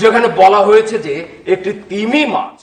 যেখানে বলা হয়েছে যে একটি তিমি মাছ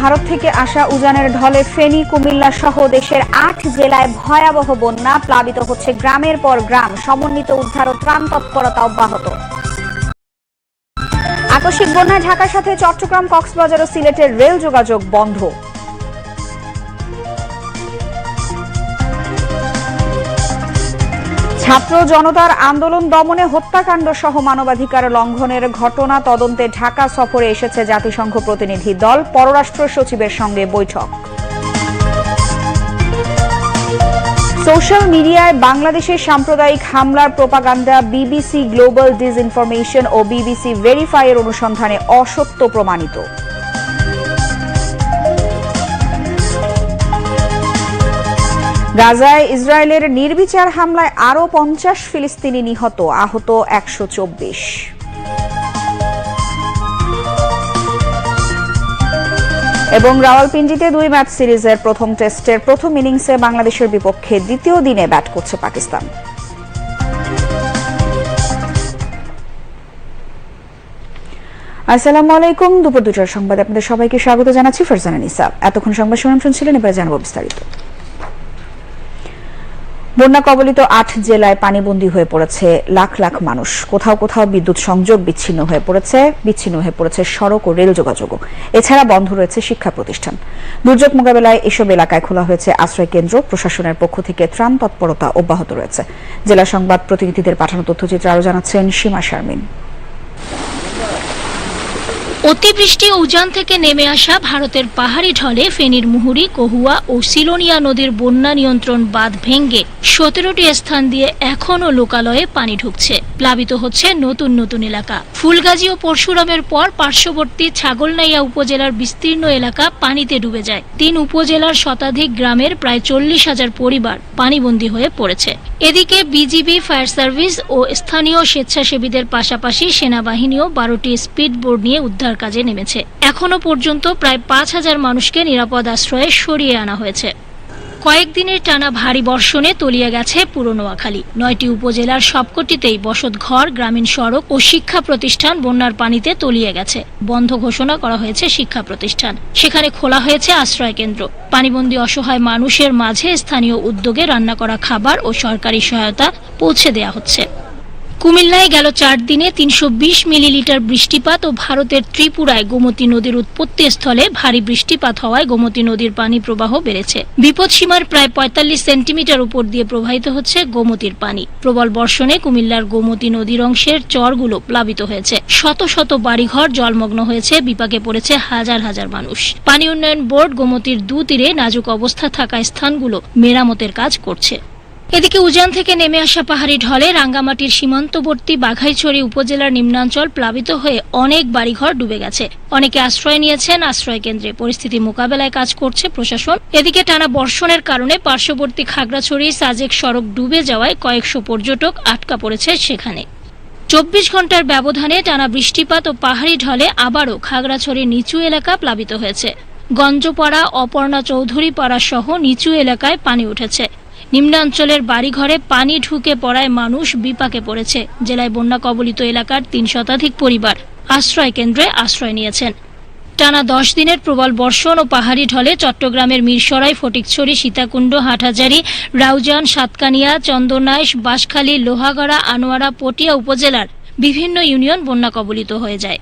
ভারত থেকে আসা উজানের ঢলে ফেনী, কুমিল্লা সহ দেশের আট জেলায় ভয়াবহ বন্যা প্লাবিত হচ্ছে গ্রামের পর গ্রাম। সমন্বিত উদ্ধার ও ত্রাণ তৎপরতা অব্যাহত। আকস্মিক বন্যায় ঢাকার সাথে চট্টগ্রাম, কক্সবাজার ও সিলেটের রেল যোগাযোগ বন্ধ। ছাত্র জনতার আন্দোলন দমনে হত্যাকাণ্ড সহ মানবাধিকার লঙ্ঘনের ঘটনা তদন্তে ঢাকা সফরে এসেছে জাতিসংঘ প্রতিনিধি দল, পররাষ্ট্র সচিবের সঙ্গে বৈঠক। সোশ্যাল মিডিয়ায় বাংলাদেশের সাম্প্রদায়িক হামলার প্রোপাগান্ডা বিবিসি গ্লোবাল ডিসইনফরমেশন ও বিবিসি ভেরিফাইয়ের অনুসন্ধানে অসত্য প্রমাণিত। গাজায় ইসরায়েলের নির্বিচার হামলায় আরও পঞ্চাশ ফিলিস্তিনি নিহত, আহত একশো চব্বিশ। এবং রাওয়ালপিন্ডিতে দুই ম্যাচ সিরিজের প্রথম টেস্টের প্রথম ইনিংসে বাংলাদেশের বিপক্ষে দ্বিতীয় দিনে ব্যাট করছে পাকিস্তান। আসসালামু আলাইকুম, দুপুর দুটার সংবাদ আপনাদের সবাইকে স্বাগত জানাচ্ছি ফারজানা নিসা। এতক্ষণ সংবাদ শুনছিলেন, এবার জানাব বিস্তারিত। বন্যা কবলিত আট জেলায় পানিবন্দী হয়ে পড়েছে লাখ লাখ মানুষ। কোথাও কোথাও বিদ্যুৎ সংযোগ বিচ্ছিন্ন হয়ে পড়েছে, বিচ্ছিন্ন হয়ে পড়েছে সড়ক ও রেল যোগাযোগও। এছাড়া বন্ধ রয়েছে শিক্ষা প্রতিষ্ঠান। দুর্যোগ মোকাবেলায় এসব এলাকায় খোলা হয়েছে আশ্রয় কেন্দ্র। প্রশাসনের পক্ষ থেকে ত্রাণ তৎপরতা অব্যাহত রয়েছে। জেলা সংবাদ প্রতিনিধিদের পাঠানো তথ্যচিত্র আরও জানাচ্ছেন সীমা শারমিন। অতিবৃষ্টি উজান থেকে নেমে আসা ভারতের পাহাড়ি ঢলে ফেনীর মুহুরি, কহুয়া ও সিলোনিয়া নদীর বন্যা নিয়ন্ত্রণ বাঁধ ভেঙ্গে সতেরোটি স্থান দিয়ে এখনও লোকালয়ে পানি ঢুকছে। প্লাবিত হচ্ছে নতুন নতুন এলাকা। ফুলগাজী ও পরশুরামের পর পার্শ্ববর্তী ছাগলনাইয়া উপজেলার বিস্তীর্ণ এলাকা পানিতে ডুবে যায়। তিন উপজেলার শতাধিক গ্রামের প্রায় চল্লিশ হাজার পরিবার পানিবন্দী হয়ে পড়েছে। এদিকে বিজিবি, ফায়ার সার্ভিস ও স্থানীয় স্বেচ্ছাসেবীদের পাশাপাশি সেনাবাহিনীও বারোটি স্পিড বোর্ড নিয়ে উদ্ধার কাজে নেমেছে। এখনও পর্যন্ত প্রায় পাঁচ হাজার মানুষকে নিরাপদ আশ্রয়ে সরিয়ে আনা হয়েছে। কয়েকদিনের টানা ভারী বর্ষণে তলিয়ে গেছে পুরো নোয়াখালী। নয়টি উপজেলার সবকটিতেই বসত ঘর, গ্রামীণ সড়ক ও শিক্ষা প্রতিষ্ঠান বন্যার পানিতে তলিয়ে গেছে। বন্ধ ঘোষণা করা হয়েছে শিক্ষা প্রতিষ্ঠান। সেখানে খোলা হয়েছে আশ্রয় কেন্দ্র। পানিবন্দী অসহায় মানুষের মাঝে স্থানীয় উদ্যোগে রান্না করা খাবার ও সরকারি সহায়তা পৌঁছে দেয়া হচ্ছে। কুমিল্লায় গেল চার দিনে তিনশো বিশ মিলিলিটার বৃষ্টিপাত ও ভারতের ত্রিপুরায় গোমতী নদীর উৎপত্তি স্থলে ভারী বৃষ্টিপাত হওয়ায় গোমতী নদীর পানি প্রবাহ বেড়েছে। বিপদসীমার প্রায় পঁয়তাল্লিশ সেন্টিমিটার উপর দিয়ে প্রবাহিত হচ্ছে গোমতীর পানি। প্রবল বর্ষণে কুমিল্লার গোমতী নদীর অংশের চরগুলো প্লাবিত হয়েছে। শত শত বাড়িঘর জলমগ্ন হয়েছে, বিপাকে পড়েছে হাজার হাজার মানুষ। পানি উন্নয়ন বোর্ড গোমতীর দু তীরে নাজুক অবস্থা থাকা স্থানগুলো মেরামতের কাজ করছে। এদিকে উজান থেকে নেমে আসা পাহাড়ি ঢলে রাঙ্গামাটির সীমান্তবর্তী বাঘাইছড়ি উপজেলার নিম্নাঞ্চল প্লাবিত হয়ে অনেক বাড়িঘর ডুবে গেছে। অনেকে আশ্রয় নিয়েছেন, আশ্রয় কেন্দ্রে পরিস্থিতি মোকাবেলায় কাজ করছে প্রশাসন। এদিকে টানা বর্ষণের কারণে পার্শ্ববর্তী খাগড়াছড়ি সাজেক সড়ক ডুবে যাওয়ায় কয়েকশো পর্যটক আটকা পড়েছে সেখানে। চব্বিশ ঘণ্টার ব্যবধানে টানা বৃষ্টিপাত ও পাহাড়ি ঢলে আবারও খাগড়াছড়ির নিচু এলাকা প্লাবিত হয়েছে। গঞ্জপাড়া, অপর্ণা চৌধুরী পাড়া সহ নিচু এলাকায় পানি উঠেছে। নিম্নাঞ্চলের বাড়িঘরে পানি ঢুকে পড়ায় মানুষ বিপাকে পড়েছে। জেলায় বন্যা কবলিত এলাকার তিন শতাধিক পরিবার আশ্রয় কেন্দ্রে আশ্রয় নিয়েছেন। টানা দশ দিনের প্রবল বর্ষণ ও পাহাড়ি ঢলে চট্টগ্রামের মিরসরাই, ফটিকছড়ি, সীতাকুণ্ড, হাটহাজারি, রাউজান, সাতকানিয়া, চন্দনাইশ, বাঁশখালী, লোহাগড়া, আনোয়ারা, পটিয়া উপজেলার বিভিন্ন ইউনিয়ন বন্যা কবলিত হয়ে যায়।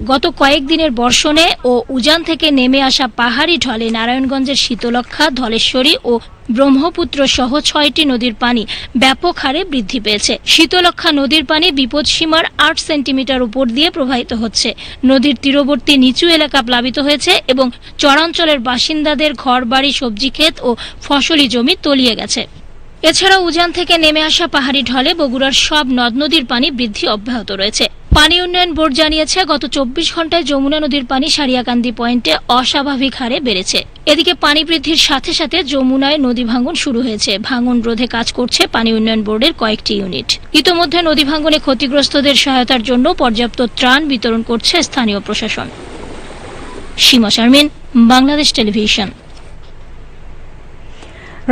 গত কয়েকদিনের বর্ষণে ও উজান থেকে নেমে আসা পাহাড়ি ঢলে নারায়ণগঞ্জের শীতলক্ষা ধলেশ্বরী ও ব্রহ্মপুত্র সহ ছয়টি নদীর পানি ব্যাপক হারে বৃদ্ধি পেয়েছে। শীতলক্ষা নদীর পানি বিপদসীমার আট সেন্টিমিটার উপর দিয়ে প্রবাহিত হচ্ছে। নদীর তীরবর্তী নিচু এলাকা প্লাবিত হয়েছে এবং চরাঞ্চলের বাসিন্দাদের ঘরবাড়ি, সবজি ক্ষেত ও ফসলি জমি তলিয়ে গেছে। এছাড়া উজান থেকে নেমে আসা পাহাড়ি ঢলে বগুড়ার সব নদ নদীর পানি বৃদ্ধি অব্যাহত রয়েছে। পানি উন্নয়ন বোর্ড জানিয়েছে, গত চব্বিশ ঘন্টায় যমুনা নদীর পানি সারিয়াকান্দি পয়েন্টে অস্বাভাবিক হারে বেড়েছে। এদিকে পানি বৃদ্ধির সাথে সাথে যমুনায় নদী ভাঙন শুরু হয়েছে। ভাঙন রোধে কাজ করছে পানি উন্নয়ন বোর্ডের কয়েকটি ইউনিট। ইতোমধ্যে নদী ভাঙনে ক্ষতিগ্রস্তদের সহায়তার জন্য পর্যাপ্ত ত্রাণ বিতরণ করছে স্থানীয় প্রশাসন। সীমা শারমিন, বাংলাদেশ টেলিভিশন।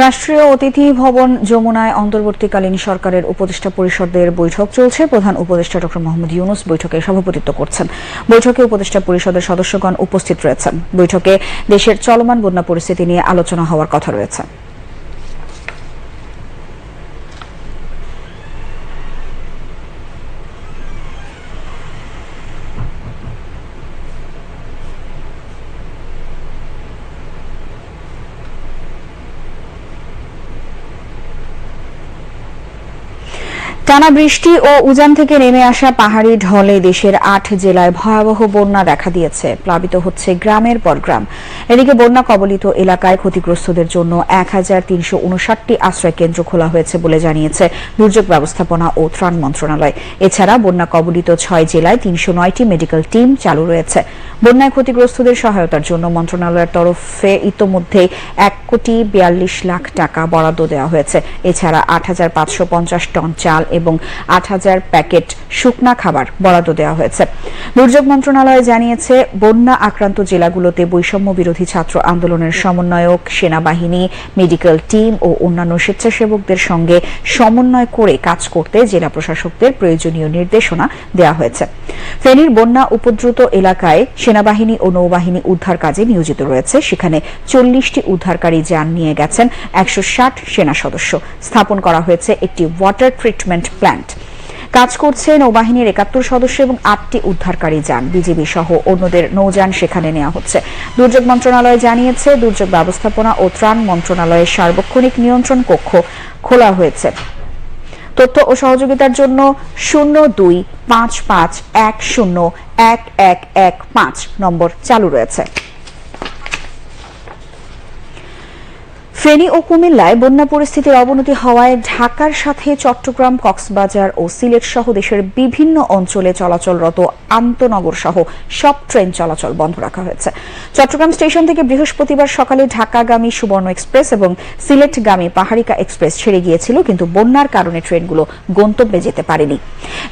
রাষ্ট্রীয় অতিথি ভবন যমুনায় অন্তর্বর্তীকালীন সরকারের উপদেষ্টা পরিষদের বৈঠক চলছে। প্রধান উপদেষ্টা ডক্টর মোহাম্মদ ইউনুস বৈঠকে সভাপতিত্ব করছেন। বৈঠকে উপদেষ্টা পরিষদের সদস্যগণ উপস্থিত রয়েছেন। বৈঠকে দেশের চলমান বন্যা পরিস্থিতি নিয়ে আলোচনা হওয়ার কথা রয়েছে। টানা বৃষ্টি ও উজান থেকে নেমে আসা পাহাড়ি ঢলে দেশের আট জেলায় ভয়াবহ বন্যা দেখা দিয়েছে। প্লাবিত হচ্ছে গ্রামের পর গ্রাম। এদিকে বন্যা কবলিত এলাকায় ক্ষতিগ্রস্তদের জন্য এক হাজার তিনশো উনষাটটি আশ্রয় কেন্দ্র খোলা হয়েছে বলে জানিয়েছে দুর্যোগ ব্যবস্থাপনা ও ত্রাণ মন্ত্রণালয়। এছাড়া বন্যা কবলিত ছয় জেলায় তিনশো নয়টি মেডিকেল টিম চালু রয়েছে। বন্যায় ক্ষতিগ্রস্তদের সহায়তার জন্য মন্ত্রণালয়ের তরফে ইতোমধ্যে এক কোটি বিয়াল্লিশ লাখ টাকা বরাদ্দ দেওয়া হয়েছে। এছাড়া আট হাজার পাঁচশো পঞ্চাশ টন চাল এবং আট হাজার প্যাকেট শুকনা খাবার বরাদ্দ দেওয়া হয়েছে। দুর্যোগ মন্ত্রণালয় জানিয়েছে, বন্যা আক্রান্ত জেলাগুলোতে বৈষম্য বিরোধী ছাত্র আন্দোলনের সমন্বয়ক, সেনাবাহিনী, মেডিকেল টিম ও অন্যান্য স্বেচ্ছাসেবকদের সঙ্গে সমন্বয় করে কাজ করতে জেলা প্রশাসকদের প্রয়োজনীয় নির্দেশনা দেওয়া হয়েছে। ফেনীর বন্যা উপদ্রুত এলাকায় সেনাবাহিনী ও নৌবাহিনী উদ্ধার কাজে নিয়োজিত রয়েছে। সেখানে চল্লিশটি উদ্ধারকারী যান নিয়ে গেছেন একশো ষাট সেনা সদস্য। স্থাপন করা হয়েছে একটি ওয়াটার ট্রিটমেন্ট প্ল্যান্ট। কাজ করছে নৌবাহিনীর একাত্তর সদস্য এবং আটটি উদ্ধারকারী যান, বিজিবি সহ অন্যদের নৌযান সেখানে নেওয়া হচ্ছে। দুর্যোগ মন্ত্রণালয় জানিয়েছে, দুর্যোগ ব্যবস্থাপনা ও ত্রাণ মন্ত্রণালয়ের সার্বক্ষণিক নিয়ন্ত্রণ কক্ষ খোলা হয়েছে। তথ্য ও সহযোগিতার জন্য শূন্য দুই পাঁচ পাঁচ এক শূন্য এক এক এক পাঁচ নম্বর চালু রয়েছে। ফেনী ও কুমিল্লায় বন্যা পরিস্থিতির অবনতি হওয়ায় ঢাকার সাথে চট্টগ্রাম, কক্সবাজার ও সিলেট সহ দেশের বিভিন্ন অঞ্চলে চলাচলরত আন্তনগর সহ সব ট্রেন চলাচল বন্ধ রাখা হয়েছে। চট্টগ্রাম স্টেশন থেকে বৃহস্পতিবার সকালে ঢাকাগামী সুবর্ণ এক্সপ্রেস এবং সিলেটগামী পাহাড়িকা এক্সপ্রেস ছেড়ে গিয়েছিল, কিন্তু বন্যার কারণে ট্রেনগুলো গন্তব্যে যেতে পারেনি।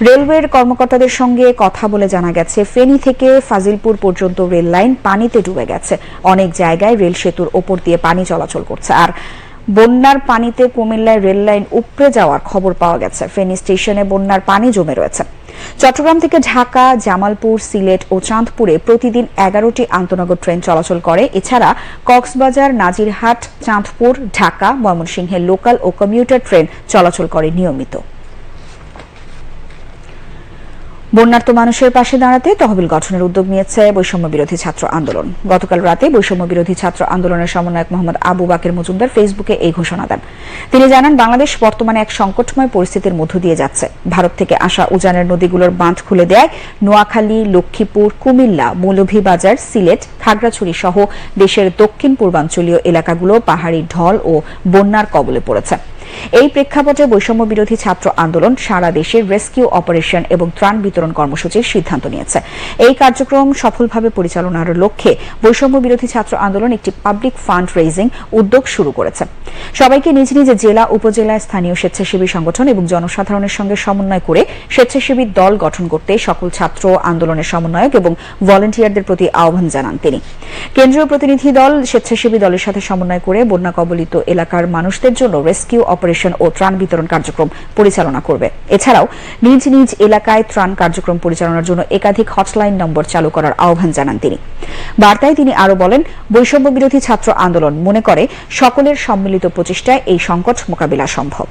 রেলওয়ের কর্মকর্তাদের সঙ্গে কথা বলে জানা গেছে, ফেনী থেকে ফাজিলপুর পর্যন্ত রেল লাইন পানিতে ডুবে গেছে। অনেক জায়গায় রেল সেতুর ওপর দিয়ে পানি চলাচল করছে। আর বন্যার পানিতে কুমিল্লায় রেল লাইন উপড়ে যাওয়ার খবর পাওয়া গেছে। ফেনী স্টেশনে বন্যার পানি জমে রয়েছে। চট্টগ্রাম থেকে ঢাকা, জামালপুর, সিলেট ও চাঁদপুরে প্রতিদিন এগারোটি আন্তনগর ট্রেন চলাচল করে। এছাড়া কক্সবাজার, নাজিরহাট, চাঁদপুর, ঢাকা ময়মনসিংহের লোকাল ও কমিউটার ট্রেন চলাচল করে নিয়মিত। বন্যার্ত মানুষের পাশে দাঁড়াতে তহবিল গঠনের উদ্যোগ নিয়েছে বৈষম্য বিরোধী ছাত্র আন্দোলন। গতকাল রাতে বৈষম্য বিরোধী ছাত্র আন্দোলনের সমন্বয়ক মোহাম্মদ আবু বাকের মজুমদার ফেসবুকে এই ঘোষণা দেন। তিনি জানান, বাংলাদেশ বর্তমানে এক সংকটময় পরিস্থিতির মধ্য দিয়ে যাচ্ছে। ভারত থেকে আসা উজানের নদীগুলোর বাঁধ খুলে দেয় নোয়াখালী, লক্ষ্মীপুর, কুমিল্লা, মৌলভীবাজার, সিলেট, খাগড়াছড়ি সহ দেশের দক্ষিণ পূর্বাঞ্চলীয় এলাকাগুলো পাহাড়ি ঢল ও বন্যার কবলে পড়েছে। এই প্রেক্ষাপটে বৈষম্য বিরোধী ছাত্র আন্দোলন সারা দেশে রেস্কিউ অপারেশন এবং ত্রাণ বিতরণ কর্মসূচির সিদ্ধান্ত নিয়েছে। এই কার্যক্রম সফলভাবে পরিচালনার লক্ষ্যে বৈষম্য বিরোধী ছাত্র আন্দোলন একটি পাবলিক ফান্ড রেজিং উদ্যোগ শুরু করেছে। সবাইকে নিজ নিজ জেলা, উপজেলায় স্থানীয় স্বেচ্ছাসেবী সংগঠন এবং জনসাধারণের সঙ্গে সমন্বয় করে স্বেচ্ছাসেবী দল গঠন করতে সকল ছাত্র আন্দোলনের সমন্বয়ক এবং ভলেন্টিয়ারদের প্রতি আহ্বান জানান তিনি। কেন্দ্রীয় প্রতিনিধি দল স্বেচ্ছাসেবী দলের সাথে সমন্বয় করে বন্যা কবলিত এলাকার মানুষদের জন্য রেস্কিউ অপারেশন ও ত্রাণ বিতরণ কার্যক্রম পরিচালনা করবে। এছাড়াও, নিজ নিজ এলাকায় ত্রাণ কার্যক্রম পরিচালনার জন্য একাধিক হটলাইন নম্বর চালু করার আহ্বান জানান তিনি। বার্তায় তিনি আরও বলেন বৈষম্য বিরোধী ছাত্র আন্দোলন মনে করে সকলের সম্মিলিত প্রচেষ্টায় এই সংকট মোকাবিলা সম্ভব।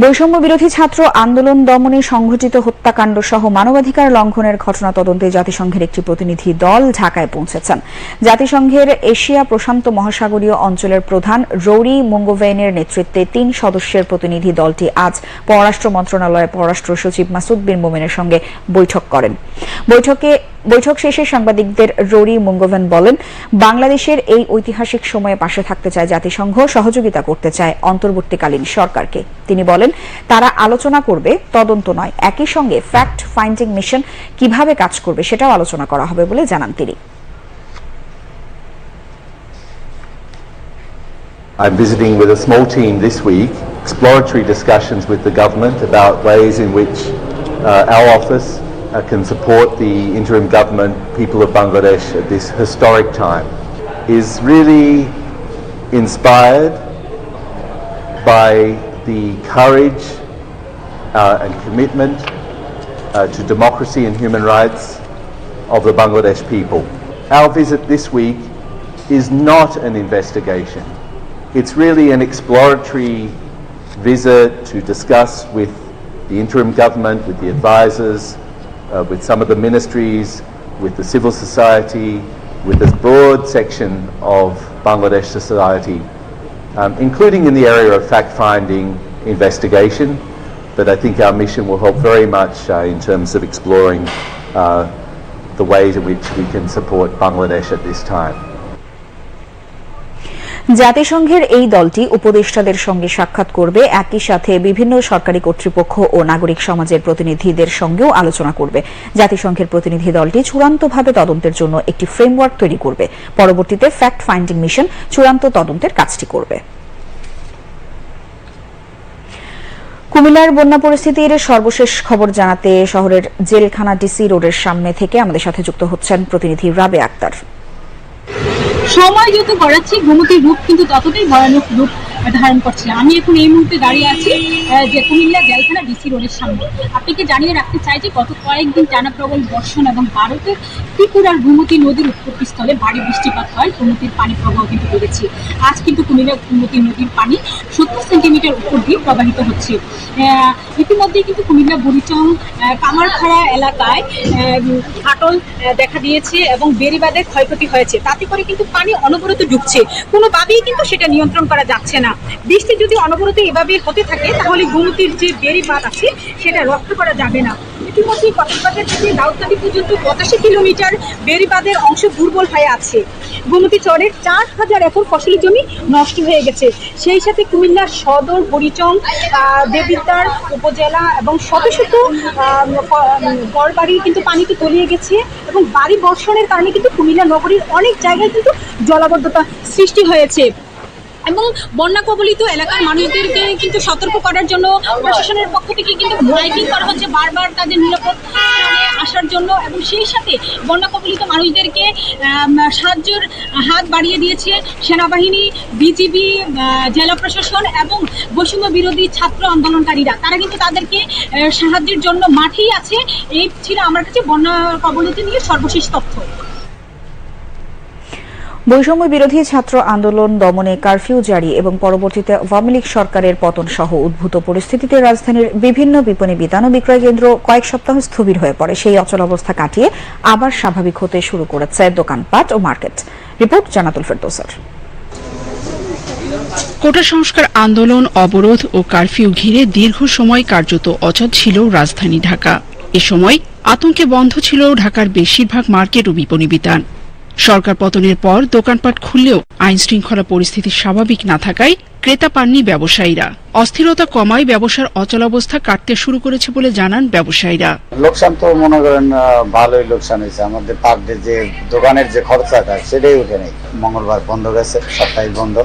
বৈষম্য বিরোধী ছাত্র আন্দোলন দমনে সংঘটিত হত্যাকাণ্ড সহ মানবাধিকার লঙ্ঘনের ঘটনা তদন্তে জাতিসংঘের একটি প্রতিনিধি দল ঢাকায় পৌঁছেছেন। জাতিসংঘের এশিয়া প্রশান্ত মহাসাগরীয় অঞ্চলের প্রধান রৌরি মুঙ্গোভেনের নেতৃত্বে তিন সদস্যের প্রতিনিধি দলটি আজ পররাষ্ট্র মন্ত্রণালয়ের পররাষ্ট্র সচিব মাসুদ বিন মোমেনের সঙ্গে বৈঠক করেন। বৈঠকে বৈঠক শেষে সাংবাদিকদের রোরি মুঙ্গোভেন বলেন বাংলাদেশের এই ঐতিহাসিক সময়ে পাশে থাকতে চায় জাতিসংঘ সহযোগিতা করতে চায় অন্তর্বর্তীকালীন সরকারকে। তিনি বলেন তারা আলোচনা করবে তদন্ত নয় একই সঙ্গে ফ্যাক্ট ফাইন্ডিং মিশন কীভাবে কাজ করবে সেটাও আলোচনা করা হবে বলে জানান তিনি। I'm visiting with a small team this week, exploratory discussions with the government about ways in which uh, our office uh, can support the interim government, people of Bangladesh at this historic time, is really inspired by the courage uh, and commitment uh, to democracy and human rights of the Bangladesh people. Our visit this week is not an investigation. It's really an exploratory visit to discuss with the interim government, with the advisors, uh, with some of the ministries, with the civil society, with this broad section of Bangladesh society, um, including in the area of fact-finding investigation. But I think our mission will help very much uh, in terms of exploring uh, the ways in which we can support Bangladesh at this time. জাতিসংঘের এই দলটি উপদেষ্টাদের সঙ্গে সাক্ষাৎ করবে। একই সাথে বিভিন্ন সরকারি কর্তৃপক্ষ ও নাগরিক সমাজের প্রতিনিধিদের সঙ্গেও আলোচনা করবে। জাতিসংঘের প্রতিনিধি দলটি চূড়ান্তভাবে তদন্তের জন্য একটি ফ্রেমওয়ার্ক তৈরি করবে। পরবর্তীতে ফ্যাক্ট ফাইন্ডিং মিশন চূড়ান্ত তদন্তের কাজটি করবে। কুমিল্লার বন্যা পরিস্থিতির সর্বশেষ খবর জানাতে শহরের জেলখানা ডিসি রোডের সামনে থেকে আমাদের সাথে যুক্ত হচ্ছেন প্রতিনিধি রাবে আক্তার। সময় যত গড়াচ্ছে গোমতীর রূপ কিন্তু ততটাই ভয়ানক রূপ ধারণ করছে আমি এখন এই মুহূর্তে দাঁড়িয়ে আছি যে কুমিল্লা জেলখানা ডিসি রোডের সামনে। আপনাকে জানিয়ে রাখতে চাই যে গত কয়েকদিন টানা প্রবল বর্ষণ এবং ভারতের ত্রিপুরার গোমতী নদীর উৎপত্তিস্থলে ভারী বৃষ্টিপাত হয়, গোমতীর পানি প্রবাহ কিন্তু বেড়েছে। আজ কিন্তু কুমিল্লা গোমতী নদীর পানি সত্তর সেন্টিমিটার উপর দিয়ে প্রবাহিত হচ্ছে। ইতিমধ্যে কিন্তু কুমিল্লা, বুড়িচং কামারখাড়া এলাকায় ফাটল দেখা দিয়েছে এবং বেড়িবাঁধের ক্ষয়ক্ষতি হয়েছে। তাতে করে কিন্তু পানি অনবরত ঢুকছে কোনোভাবেই কিন্তু সেটা নিয়ন্ত্রণ করা যাচ্ছে না। বৃষ্টি যদি অনবরত এভাবে হতে থাকে তাহলে গোমতীর যে বেড়িবাঁধ আছে সেটা রক্ষা করা যাবে না। ইতিমধ্যে কক্সবাজার থেকে দাউদকান্দি পর্যন্ত পঁচাশি কিলোমিটার বেড়িবাঁধের অংশ দুর্বল হয়ে আছে। গোমতী চরের চার হাজার একর ফসলি জমি নষ্ট হয়ে গেছে। সেই সাথে কুমিল্লার সদর আহ, দেবিদ্বার উপজেলা এবং শত শত গড়বাড়ি কিন্তু পানিতে তলিয়ে গেছে এবং বাড়ি বর্ষণের কারণে কিন্তু কুমিল্লা নগরীর অনেক জায়গায় কিন্তু জলাবদ্ধতা সৃষ্টি হয়েছে। এবং বন্যা কবলিত এলাকার মানুষদেরকে কিন্তু সতর্ক করার জন্য প্রশাসনের পক্ষ থেকে কিন্তু মাইকিং করা হচ্ছে বারবার তাদের নিরাপদ আসার জন্য এবং সেই সাথে বন্যা কবলিত মানুষদেরকে সাহায্যের হাত বাড়িয়ে দিয়েছে সেনাবাহিনী, বিজিবি জেলা প্রশাসন এবং বৈষম্য বিরোধী ছাত্র আন্দোলনকারীরা। তারা কিন্তু তাদেরকে সাহায্যের জন্য মাঠেই আছে। এই ছিল আমার কাছে বন্যা কবলিত নিয়ে সর্বশেষ তথ্য। বৈষম্য বিরোধী ছাত্র আন্দোলন দমনে কারফিউ জারি এবং পরবর্তীতে আওয়ামী লীগ সরকারের পতন সহ উদ্ভূত পরিস্থিতিতে রাজধানীর বিভিন্ন বিপণী বিতান ও বিক্রয় কেন্দ্র কয়েক সপ্তাহ স্থবির হয়ে পড়ে। সেই অচলাবস্থা কাটিয়ে আবার স্বাভাবিক হতে শুরু করেছে দোকানপাট ও মার্কেট। রিপোর্ট জানাতুল ফেরদৌসের। কোটা সংস্কার আন্দোলন, অবরোধ ও কারফিউ ঘিরে দীর্ঘ সময় কার্যত অচল ছিল রাজধানী ঢাকা। এ সময় আতঙ্কে বন্ধ ছিল ঢাকার বেশিরভাগ মার্কেট ও বিপণী বিতান। সরকার পতনের পর দোকানপাট খুললেও আইন শৃঙ্খলা পরিস্থিতি স্বাভাবিক না থাকায় ক্রেতা পাননি ব্যবসায়ীরা। অস্থিরতা কমায় ব্যবসার অচলাবস্থা কাটতে শুরু করেছে বলে জানান ব্যবসায়ীরা। লোকসান তো মনে করেন ভালোই লোকসান হয়েছে। আমাদের পার ডে যে দোকানের যে খরচাটা সেটাই উঠে নেই। মঙ্গলবার বন্ধ গেছে, সপ্তাহে বন্ধ।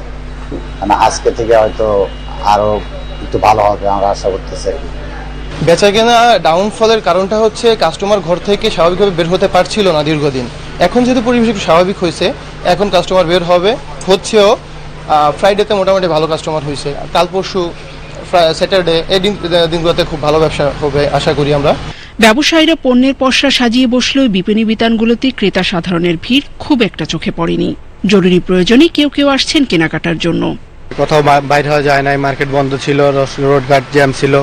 মানে আজকে থেকে হয়তো আরও একটু ভালো হবে আমরা আশা করতেছি। বেচা কেনা ডাউনফলের কারণটা হচ্ছে কাস্টমার ঘর থেকে স্বাভাবিকভাবে বের হতে পারছিল না দীর্ঘদিন। এখন যেহেতু পরিবেশ একটু স্বাভাবিক হয়েছে এখন কাস্টমার বের হবে। হচ্ছেও ফ্রাইডেতে মোটামুটি ভালো কাস্টমার হয়েছে। কাল পরশু স্যাটারডে এই দিন দিনগুলোতে খুব ভালো ব্যবসা হবে আশা করি আমরা। ব্যবসায়ীরা পণ্যের পসরা সাজিয়ে বসলেও বিপণী বিতানগুলোতে ক্রেতা সাধারণের ভিড় খুব একটা চোখে পড়েনি। জরুরি প্রয়োজনে কেউ কেউ আসছেন কেনাকাটার জন্য। কোথাও বাইরে হওয়া যায় নাই মার্কেট বন্ধ ছিল রোড ঘাট জ্যাম ছিল।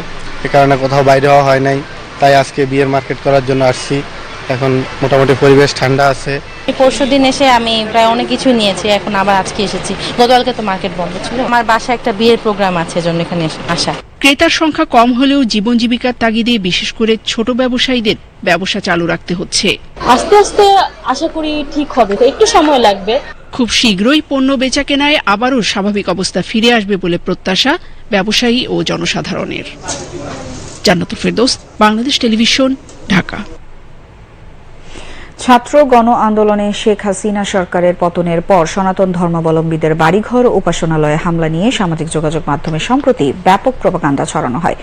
এ কারণে কোথাও বাইরে হওয়া হয় নাই। তাই আজকে বিয়ের মার্কেট করার জন্য আসছি। এখন মোটামুটি পরিবেশ ঠান্ডা আছে। পরশু দিন এসে আমি প্রায় অনেক কিছু নিয়েছি এখন আবার আজকে এসেছি। গতকালকে তো মার্কেট বন্ধ ছিল। আমার বাসায় একটা বিয়ের প্রোগ্রাম আছে জন্য এখানে এসে- আসা। ক্রেতার সংখ্যা কম হলেও জীবন জীবিকার তাগিদে বিশেষ করে ছোট ব্যবসায়ীদের ব্যবসা চালু রাখতে হচ্ছে। আস্তে আস্তে আশা করি ঠিক হবে। তো একটু সময় লাগবে। খুব শীঘ্রই পণ্য বেচা কেনায় আবারও স্বাভাবিক অবস্থা ফিরে আসবে বলে প্রত্যাশা ব্যবসায়ী ও জনসাধারণের। জান্নাতুল ফেরদৌস বাংলাদেশ টেলিভিশন ঢাকা। ছাত্র গণ আন্দোলনে শেখ হাসিনা সরকারের পতনের পর সনাতন ধর্মাবলম্বীদের বাড়িঘর, উপাসনালয়ে হামলা নিয়ে সামাজিক যোগাযোগ মাধ্যমে সম্প্রতি ব্যাপক প্রপাগান্ডা ছড়ানো হয়।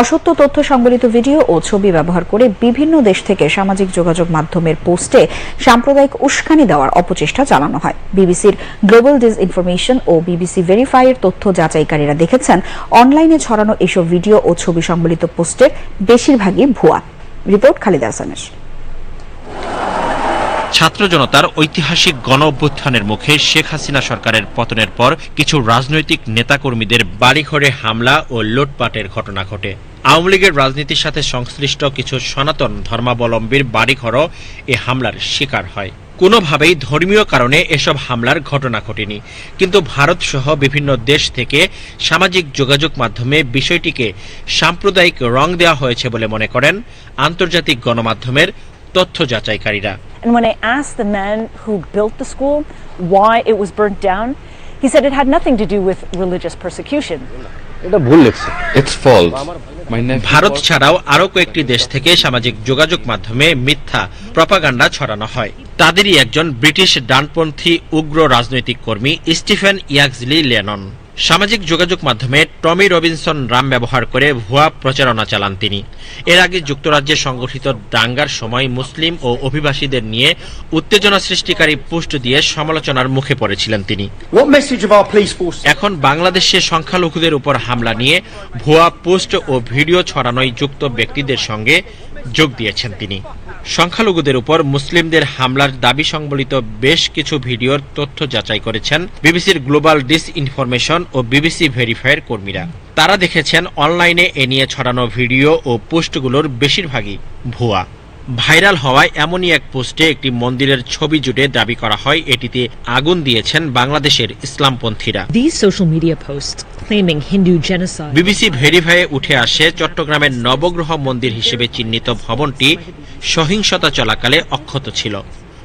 অসত্য তথ্য সংবলিত ভিডিও ও ছবি ব্যবহার করে বিভিন্ন দেশ থেকে সামাজিক যোগাযোগ মাধ্যমের পোস্টে সাম্প্রদায়িক উস্কানি দেওয়ার অপচেষ্টা চালানো হয়। বিবিসির গ্লোবাল ডিস ইনফরমেশন ও বিবিসি ভেরিফাইয়ের তথ্য যাচাইকারীরা দেখেছেন, অনলাইনে ছড়ানো এসব ভিডিও ও ছবি সংবলিত পোস্টের বেশিরভাগই ভুয়া। রিপোর্ট খালিদা হাসানের। ছাত্র জনতার ঐতিহাসিক গণ অভ্যুত্থানের মুখে শেখ হাসিনা সরকারের পতনের পর কিছু রাজনৈতিক নেতাকর্মীদের বাড়িঘরে হামলা ও লুটপাটের ঘটনা ঘটে। আওয়ামী লীগের রাজনীতির সাথে সংশ্লিষ্ট কিছু সনাতন ধর্মাবলম্বীর বাড়িঘরও এ হামলার শিকার হয়। কোনোভাবেই ধর্মীয় কারণে এসব হামলার ঘটনা ঘটেনি। কিন্তু ভারত সহ বিভিন্ন দেশ থেকে সামাজিক যোগাযোগ মাধ্যমে বিষয়টিকে সাম্প্রদায়িক রং দেওয়া হয়েছে বলে মনে করেন আন্তর্জাতিক গণমাধ্যমের তথ্য যাচাইকারীরা। And when I asked the man who built the school why it was burnt down, he said it had nothing to do with religious persecution. এটা ভুল লেখছে। ইটস ফলস ভারত ছাড়াও আরও কয়েকটি দেশ থেকে সামাজিক যোগাযোগ মাধ্যমে মিথ্যা প্রপাগান্ডা ছড়ানো হয়। তাদেরই একজন ব্রিটিশ ডানপন্থী উগ্র রাজনৈতিক কর্মী স্টিফেন ইয়াকজলি লেনন। সামাজিক যোগাযোগ মাধ্যমে টমি রবিনসন নাম ব্যবহার করে ভুয়া প্রচারণা চালান তিনি। এর আগে যুক্তরাজ্যে সংগঠিত দাঙ্গার সময় মুসলিম ও অভিবাসীদের নিয়ে উত্তেজনা সৃষ্টিকারী পোস্ট দিয়ে সমালোচনার মুখে পড়েছিলেন তিনি। এখন বাংলাদেশে সংখ্যালঘুদের উপর হামলা নিয়ে ভুয়া পোস্ট ও ভিডিও ছড়ানোয় যুক্ত ব্যক্তিদের সঙ্গে যোগ দিয়েছেন তিনি। সংখ্যালঘুদের উপর মুসলিমদের হামলার দাবি সংবলিত বেশ কিছু ভিডিওর তথ্য যাচাই করেছেন বিবিসির গ্লোবাল ডিস ইনফরমেশন ও বিবিসি ভেরিফায়ার কর্মীরা। তারা দেখেছেন, অনলাইনে এ নিয়ে ছড়ানো ভিডিও ও পোস্টগুলোর বেশিরভাগই ভুয়া। ভাইরাল হওয়ায় এমনই এক পোস্টে একটি মন্দিরের ছবি জুটে দাবি করা হয় এটিতে আগুন দিয়েছেন বাংলাদেশের ইসলামপন্থীরা. বিবিসি ভেরিফাইয়ে উঠে আসে চট্টগ্রামের নবগ্রহ মন্দির হিসেবে চিহ্নিত ভবনটি সহিংসতা চলাকালে অক্ষত ছিল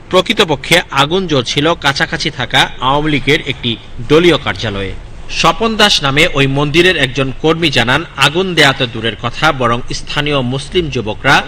প্রকৃতপক্ষে আগুন জ্বলছিল কাছাকাছি থাকা আওয়ামী লীগের একটি দলীয় কার্যালয়ে স্বপন দাস নামে ওই মন্দিরের একজন কর্মী জানান আগুন দেয়া তো দূরের কথা বরং স্থানীয় মুসলিম যুবকরা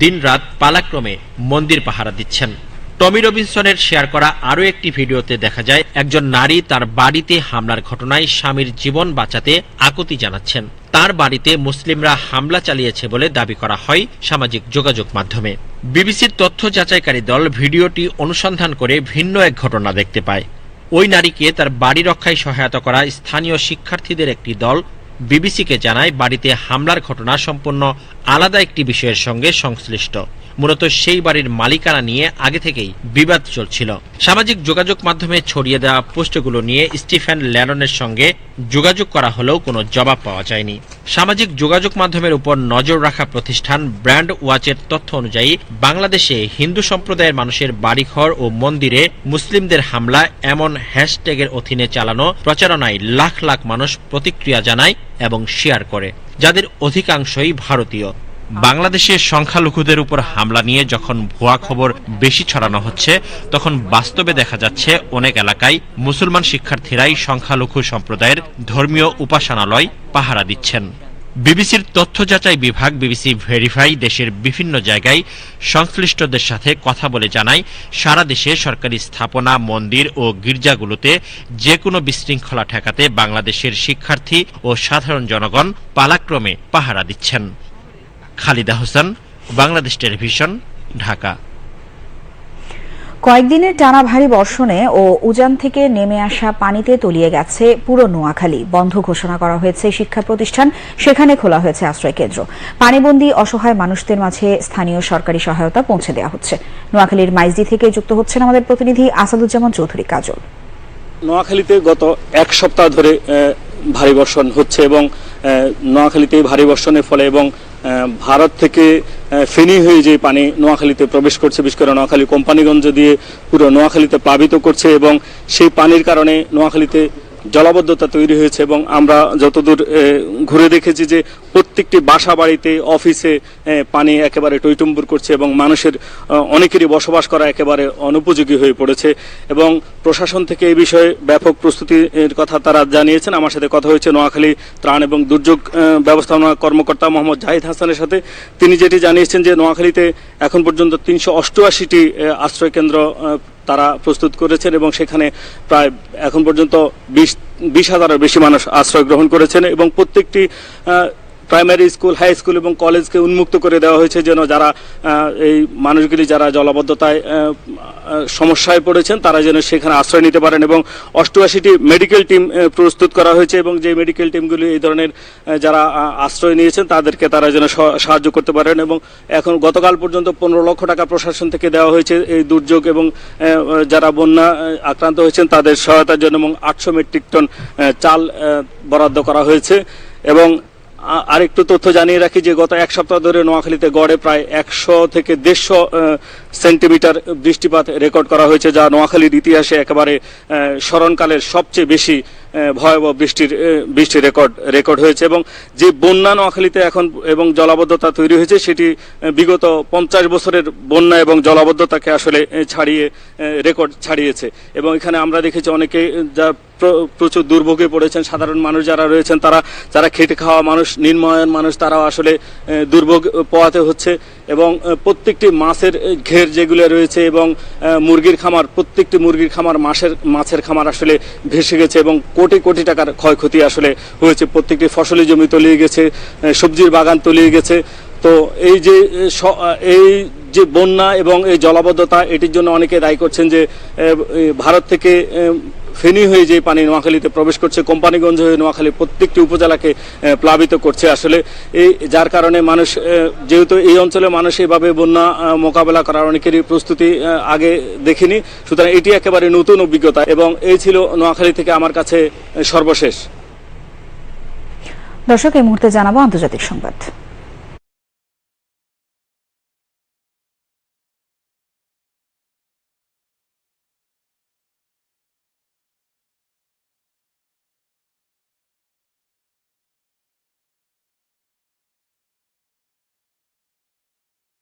দিনরাত পালাক্রমে মন্দির পাহারা দিচ্ছেন। টমি রবিনসনের শেয়ার করা আরও একটি ভিডিওতে দেখা যায়, একজন নারী তার বাড়িতে হামলার ঘটনায় স্বামীর জীবন বাঁচাতে আকুতি জানাচ্ছেন। তার বাড়িতে মুসলিমরা হামলা চালিয়েছে বলে দাবি করা হয় সামাজিক যোগাযোগ মাধ্যমে। বিবিসির তথ্য যাচাইকারী দল ভিডিওটি অনুসন্ধান করে ভিন্ন এক ঘটনা দেখতে পায়। ওই নারীকে তার বাড়ি রক্ষায় সহায়তা করা স্থানীয় শিক্ষার্থীদের একটি দল বিবিসিকে জানায় বাড়িতে হামলার ঘটনা সম্পূর্ণ আলাদা একটি বিষয়ের সঙ্গে সংশ্লিষ্ট। মূলত সেই বাড়ির মালিকানা নিয়ে আগে থেকেই বিবাদ চলছিল। সামাজিক যোগাযোগ মাধ্যমে ছড়িয়ে দেওয়া পোস্টগুলো নিয়ে স্টিফেন ল্যাননের সঙ্গে যোগাযোগ করা হলেও কোনো জবাব পাওয়া যায়নি। সামাজিক যোগাযোগ মাধ্যমের উপর নজর রাখা প্রতিষ্ঠান ব্র্যান্ড ওয়াচের তথ্য অনুযায়ী, বাংলাদেশে হিন্দু সম্প্রদায়ের মানুষের বাড়িঘর ও মন্দিরে মুসলিমদের হামলা এমন হ্যাশট্যাগের অধীনে চালানো প্রচারণায় লাখ লাখ মানুষ প্রতিক্রিয়া জানায় এবং শেয়ার করে, যাদের অধিকাংশই ভারতীয়। বাংলাদেশে সংখ্যালঘুদের উপর হামলা নিয়ে যখন ভুয়া খবর বেশি ছড়ানো হচ্ছে, তখন বাস্তবে দেখা যাচ্ছে অনেক এলাকায় মুসলমান শিক্ষার্থীরাই সংখ্যালঘু সম্প্রদায়ের ধর্মীয় উপাসনালয় পাহারা দিচ্ছেন। বিবিসির তথ্য যাচাই বিভাগ, বিবিসি ভেরিফাই দেশের বিভিন্ন জায়গায় সংশ্লিষ্টদের সাথে কথা বলে জানায়, সারা দেশে সরকারি স্থাপনা, মন্দির ও গির্জাগুলোতে যে কোনো বিশৃঙ্খলা ঠেকাতে বাংলাদেশের শিক্ষার্থী ও সাধারণ জনগণ পালাক্রমে পাহারা দিচ্ছেন। খালিদা হোসেন বাংলাদেশ টেলিভিশন ঢাকা। কয়েকদিনের টানা ভারী বর্ষণে ও উজান থেকে নেমে আসা পানিতে তলিয়ে গেছে পুরো নোয়াখালী। বন্ধ ঘোষণা করা হয়েছে শিক্ষা প্রতিষ্ঠান সেখানে খোলা হয়েছে আশ্রয় কেন্দ্র। পানিবন্দী অসহায় মানুষদের মাঝে স্থানীয় সরকারি সহায়তা পৌঁছে দেওয়া হচ্ছে। নোয়াখালীর মাইজদি থেকে যুক্ত হচ্ছেন আমাদের প্রতিনিধি আসাদুজ্জামান চৌধুরী কাজল। নোয়াখালীতে গত এক সপ্তাহ ধরে আহ, ভারী বর্ষণ হচ্ছে এবং নোয়াখালীতে ভারী বর্ষণের ফলে এবং ভারত থেকে ফেনি হয়ে যে পানি নোয়াখালীতে প্রবেশ করছে, বিশেষ করে নোয়াখালী কোম্পানিগঞ্জ দিয়ে পুরো নোয়াখালীতে প্লাবিত করছে এবং সেই পানির কারণে নোয়াখালীতে জলাবদ্ধতা তৈরি হয়েছে এবং আমরা যতদূর ঘুরে দেখেছি যে প্রত্যেকটি বাসা বাড়িতে অফিসে পানি একেবারে টইটুম্বুর করছে এবং মানুষের অনেকেরই বসবাস করা একেবারে অনুপযোগী হয়ে পড়েছে এবং প্রশাসন থেকে এই বিষয়ে ব্যাপক প্রস্তুতির কথা তারা জানিয়েছেন। আমার সাথে কথা হয়েছে নোয়াখালী ত্রাণ এবং দুর্যোগ ব্যবস্থাপনা কর্মকর্তা মোহাম্মদ জাহিদ হাসানের সাথে। তিনি যেটি জানিয়েছেন যে নোয়াখালীতে এখন পর্যন্ত তিনশো অষ্টআশিটি আশ্রয় কেন্দ্র আহ, তারা প্রস্তুত করেছেন এবং সেখানে প্রায় এখন পর্যন্ত বিশ বিশ হাজারের বেশি মানুষ আশ্রয় গ্রহণ করেছেন এবং প্রত্যেকটি প্রাইমারি স্কুল, হাই স্কুল এবং কলেজকে উন্মুক্ত করে দেওয়া হয়েছে যেন যারা এই মানুষগুলি যারা জলাবদ্ধতায় সমস্যায় পড়েছেন, তারা যেন সেখানে আশ্রয় নিতে পারেন এবং অষ্টআশিটি মেডিকেল টিম প্রস্তুত করা হয়েছে এবং যে মেডিকেল টিমগুলি এই ধরনের যারা আশ্রয় নিয়েছেন, তাদেরকে তারা যেন সাহায্য করতে পারেন এবং এখন গতকাল পর্যন্ত পনেরো লক্ষ টাকা প্রশাসন থেকে দেওয়া হয়েছে এই দুর্যোগ এবং যারা বন্যা আক্রান্ত হয়েছেন, তাদের সহায়তার জন্য এবং আটশো মেট্রিক টন চাল বরাদ্দ করা হয়েছে এবং আরেকটু তথ্য জানিয়ে রাখি যে গত এক সপ্তাহ ধরে নোয়াখালীতে গড়ে প্রায় একশো থেকে দেড়শো সেন্টিমিটার বৃষ্টিপাত রেকর্ড করা হয়েছে যা নোয়াখালীর ইতিহাসে একেবারে স্মরণকালের সবচেয়ে বেশি ভয়াবহ বৃষ্টির আহ, বৃষ্টির রেকর্ড রেকর্ড হয়েছে এবং যে বন্যা নোয়াখালীতে এখন এবং জলাবদ্ধতা তৈরি হয়েছে সেটি বিগত পঞ্চাশ বছরের বন্যা এবং জলাবদ্ধতাকে আসলে ছাড়িয়ে রেকর্ড ছাড়িয়েছে। এবং এখানে আমরা দেখেছি অনেকে যা প্রচুর দুর্ভোগে পড়েছেন। সাধারণ মানুষ যারা রয়েছেন, তারা, যারা খেটে খাওয়া মানুষ, নির্ময়ন মানুষ, তারাও আসলে দুর্ভোগ পোয়াতে হচ্ছে এবং প্রত্যেকটি মাছের ঘের যেগুলো রয়েছে এবং মুরগির খামার, প্রত্যেকটি মুরগির খামার মাছের মাছের খামার আসলে ভেসে গেছে এবং কোটি কোটি টাকার ক্ষয়ক্ষতি আসলে হয়েছে। প্রত্যেকটি ফসলি জমি তলিয়ে গেছে সবজির বাগান তলিয়ে গেছে। তো এই যে এই যে বন্যা এবং এই জলাবদ্ধতা, এটির জন্য অনেকে দায়ী করছেন যে ভারত থেকে ফেনী হয়ে যে পানি নোয়াখালীতে প্রবেশ করছে, কোম্পানিগঞ্জ হয়ে নোয়াখালী প্রত্যেকটি উপজেলাকে প্লাবিত করছে। আসলে এই যার কারণে মানুষ যেহেতু এই অঞ্চলে মানুষ এভাবে বন্যা মোকাবেলা করার অনেকেরই প্রস্তুতি আগে দেখিনি। সুতরাং এটি একেবারে নতুন অভিজ্ঞতা এবং এই ছিল নোয়াখালী থেকে আমার কাছে সর্বশেষ। দর্শক, এই মুহূর্তে জানাব আন্তর্জাতিক সংবাদ।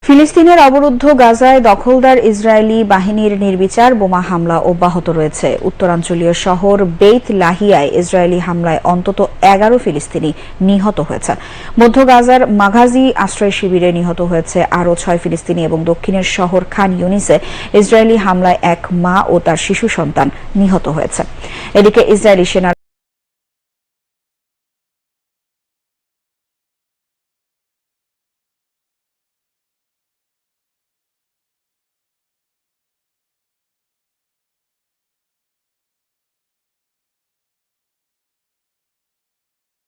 ফিলিস্তিনের অবরুদ্ধ গাজায় দখলদার ইসরায়েলি বাহিনীর নির্বিচার, বোমা হামলা অব্যাহত রয়েছে। উত্তরাঞ্চলীয় শহর বেইত লাহিয়ায় ইসরায়েলি হামলায় অন্তত এগারো ফিলিস্তিনি নিহত হয়েছে। মধ্য গাজার মাঘাজি আশ্রয় শিবিরে নিহত হয়েছে আরও ছয় ফিলিস্তিনি এবং দক্ষিণের শহর খান ইউনিসে ইসরায়েলি হামলায় এক মা ও তার শিশু সন্তান নিহত হয়েছে। এদিকে ইসরায়েলি সেনার